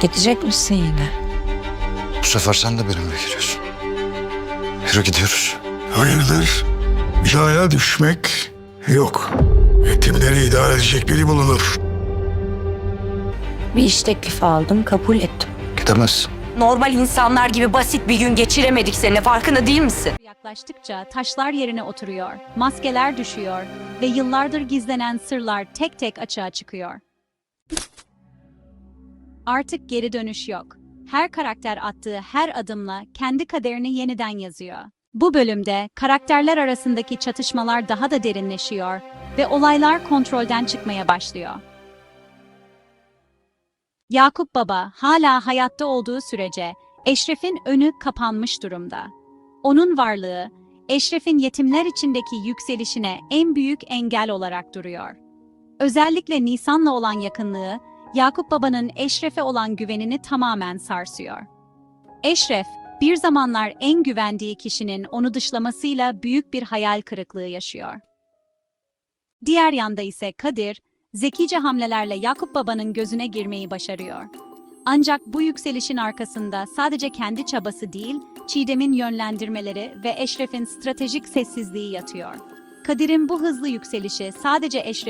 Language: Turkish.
Gidecek misin yine? Bu sefer sen de benimle geliyorsun. Yürü gidiyoruz. Hayırdır? Bilaya düşmek yok. Yetimleri idare edecek biri bulunur. Bir iş teklifi aldım, kabul ettim. Gidemezsin. Normal insanlar gibi basit bir gün geçiremedik seninle farkında değil misin? Yaklaştıkça taşlar yerine oturuyor, maskeler düşüyor ve yıllardır gizlenen sırlar tek tek açığa çıkıyor. Artık geri dönüş yok. Her karakter attığı her adımla kendi kaderini yeniden yazıyor. Bu bölümde karakterler arasındaki çatışmalar daha da derinleşiyor ve olaylar kontrolden çıkmaya başlıyor. Yakup Baba hala hayatta olduğu sürece Eşref'in önü kapanmış durumda. Onun varlığı, Eşref'in yetimler içindeki yükselişine en büyük engel olarak duruyor. Özellikle Nisan'la olan yakınlığı, Yakup Baba'nın Eşref'e olan güvenini tamamen sarsıyor. Eşref, bir zamanlar en güvendiği kişinin onu dışlamasıyla büyük bir hayal kırıklığı yaşıyor. Diğer yanda ise Kadir, zekice hamlelerle Yakup Baba'nın gözüne girmeyi başarıyor. Ancak bu yükselişin arkasında sadece kendi çabası değil, Çiğdem'in yönlendirmeleri ve Eşref'in stratejik sessizliği yatıyor. Kadir'in bu hızlı yükselişi sadece Eşref'i